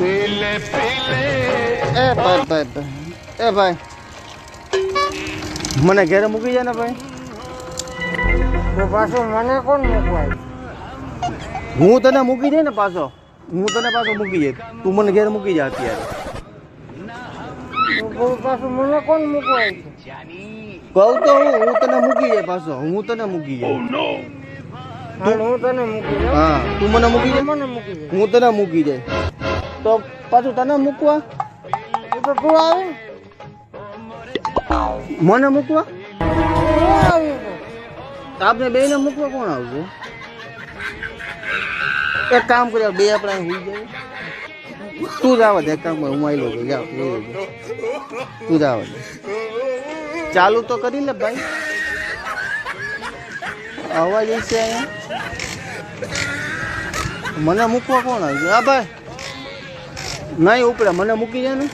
એ ભાઈ ભાઈ ભાઈ. એ ભાઈ. મને ઘેરે મૂકી જાય ને ભાઈ? તો પાછું મને કોણ મૂકવાય? હું તને મૂકી દે ને પાછો. હું તને પાછો મૂકી જાય તું મને ઘેર મૂકી જા અત્યારે. પાછું મને કોણ મૂકવાય? કહું તો હું હું તને મૂકી જાય પાછો. હું તને મૂકી જાય હું તને મૂકી દઉં. હા તું મને મૂકી જાય મને મૂકી હું તને મૂકી જાય તો પાછું તને મૂકવા? તો તું આવી? મને મૂકવા? આપણે બે ને મૂકવા કોણ આવશે? એક કામ કર્યા, બે આપણે હુઈ જાય તું જ આવા એક કામ હું આવી લઉં જા તું જ આવા ચાલુ તો કરી લે ભાઈ. અવાજ છે અહીંયા? મને મૂકવા કોણ આવશે? હા ભાઈ. નહીં ઉપડે મને મૂકી જાય ને.